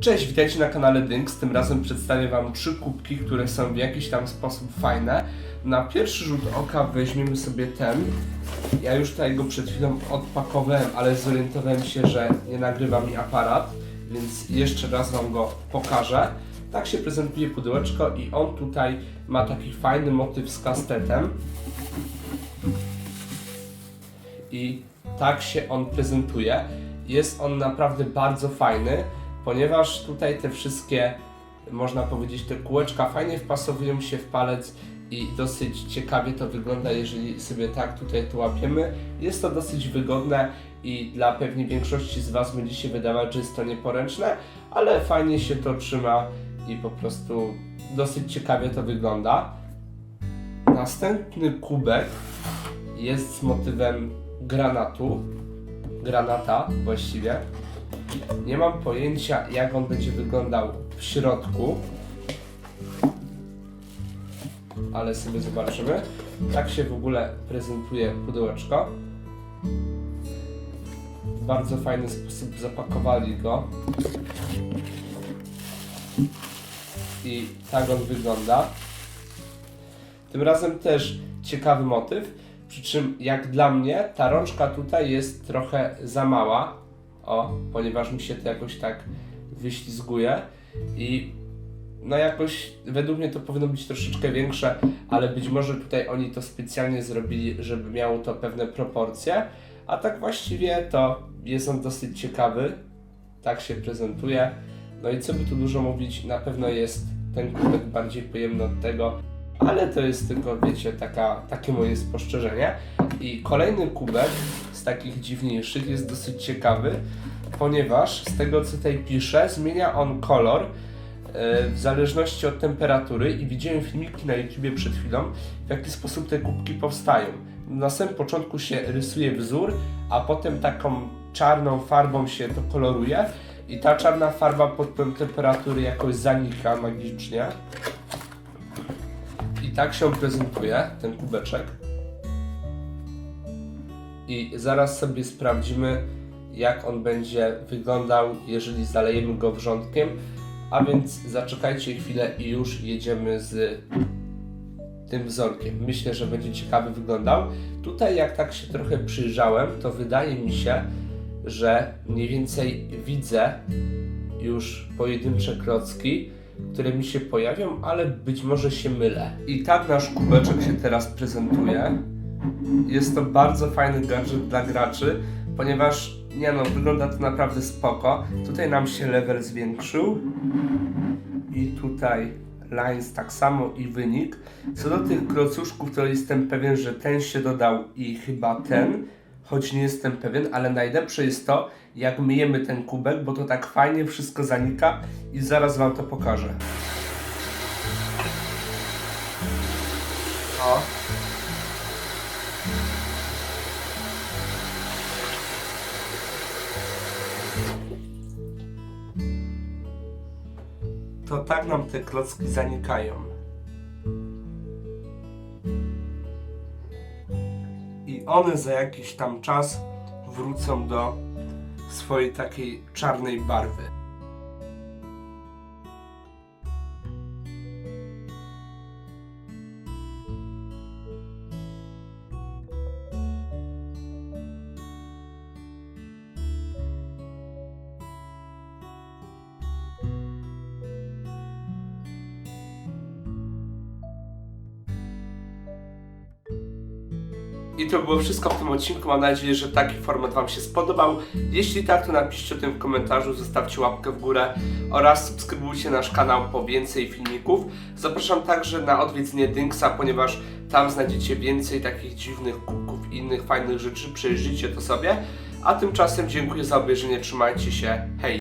Cześć, witajcie na kanale Dynks. Tym razem przedstawię Wam trzy kubki, które są w jakiś tam sposób fajne. Na pierwszy rzut oka weźmiemy sobie ten. Ja już tutaj go przed chwilą odpakowałem, ale zorientowałem się, że nie nagrywa mi aparat, więc jeszcze raz Wam go pokażę. Tak się prezentuje pudełeczko i on tutaj ma taki fajny motyw z kastetem. I tak się on prezentuje. Jest on naprawdę bardzo fajny, ponieważ tutaj te wszystkie, można powiedzieć, te kółeczka fajnie wpasowują się w palec i dosyć ciekawie to wygląda, jeżeli sobie tak tutaj to łapiemy. Jest to dosyć wygodne i dla pewnie większości z Was będzie się wydawać, że jest to nieporęczne, ale fajnie się to trzyma i po prostu dosyć ciekawie to wygląda. Następny kubek jest z motywem granatu, granata właściwie. Nie mam pojęcia jak on będzie wyglądał w środku, ale sobie zobaczymy. Tak się w ogóle prezentuje pudełeczko. W bardzo fajny sposób zapakowali go. I tak on wygląda. Tym razem też ciekawy motyw, przy czym jak dla mnie ta rączka tutaj jest trochę za mała, o, ponieważ mi się to jakoś tak wyślizguje. I no jakoś według mnie to powinno być troszeczkę większe, ale być może tutaj oni to specjalnie zrobili, żeby miało to pewne proporcje, a tak właściwie to jest on dosyć ciekawy, tak się prezentuje. No i co by tu dużo mówić, na pewno jest ten kubek bardziej pojemny od tego, ale to jest tylko, wiecie, taka, takie moje spostrzeżenie. I kolejny kubek z takich dziwniejszych jest dosyć ciekawy, ponieważ z tego co tutaj pisze, zmienia on kolor e, w zależności od temperatury i widziałem filmiki na YouTubie przed chwilą, w jaki sposób te kubki powstają. Na samym początku się rysuje wzór, a potem taką czarną farbą się to koloruje i ta czarna farba pod wpływem temperatury jakoś zanika magicznie. Tak się prezentuje ten kubeczek. I zaraz sobie sprawdzimy, jak on będzie wyglądał, jeżeli zalejemy go wrzątkiem. A więc zaczekajcie chwilę i już jedziemy z tym wzorkiem. Myślę, że będzie ciekawy wyglądał. Tutaj, jak tak się trochę przyjrzałem, to wydaje mi się, że mniej więcej widzę już pojedyncze klocki, które mi się pojawią, ale być może się mylę. I tak nasz kubeczek się teraz prezentuje. Jest to bardzo fajny gadżet dla graczy, ponieważ nie no, wygląda to naprawdę spoko. Tutaj nam się level zwiększył i tutaj lines tak samo i wynik. Co do tych klocuszków, to jestem pewien, że ten się dodał i chyba ten, choć nie jestem pewien, ale najlepsze jest to, jak myjemy ten kubek, bo to tak fajnie wszystko zanika i zaraz Wam to pokażę. O. To tak nam te klocki zanikają. One za jakiś tam czas wrócą do swojej takiej czarnej barwy. I to było wszystko w tym odcinku. Mam nadzieję, że taki format Wam się spodobał. Jeśli tak, to napiszcie o tym w komentarzu, zostawcie łapkę w górę oraz subskrybujcie nasz kanał po więcej filmików. Zapraszam także na odwiedzenie Dynksa, ponieważ tam znajdziecie więcej takich dziwnych kubków i innych fajnych rzeczy. Przejrzyjcie to sobie. A tymczasem dziękuję za obejrzenie. Trzymajcie się. Hej!